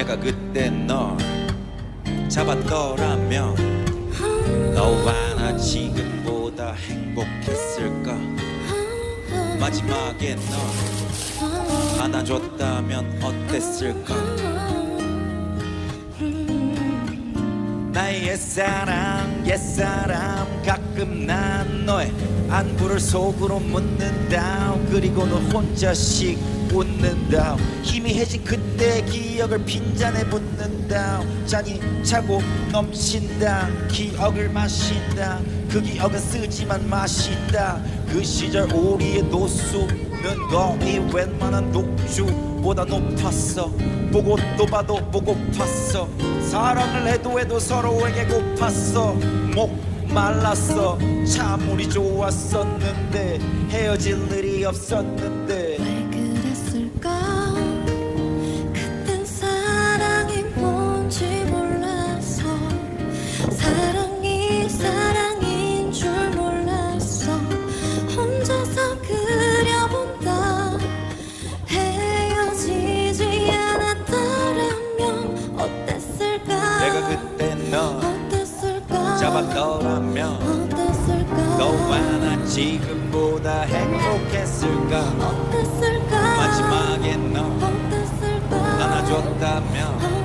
내가 그때 널 잡았더라면 너와 나 지금보다 행복했을까? 마지막에 널 안아줬다면 어땠을까? 나의 옛사랑 옛사람 가끔 난 너의 안부를 속으로 묻는다 그리고 너 혼자씩 웃는다 희미해진 그때의 기억을 빈잔에 붓는다 잔이 차고 넘친다. 기억을 마신다. 그 기억은 쓰지만 마신다. 그 시절 우리의 노수는 거의 웬만한 녹주보다 높았어. 보고 또 봐도 보고팠어. 사랑을 해도 해도 서로에게 고팠어. 목 말랐어. 참 우리 좋았었는데 헤어질 일이 없었는데 잡았더라면 어땠을까? 너와 나 지금보다 행복했을까? 어땠을까? 마지막에 너 어땠을까? 안아줬다면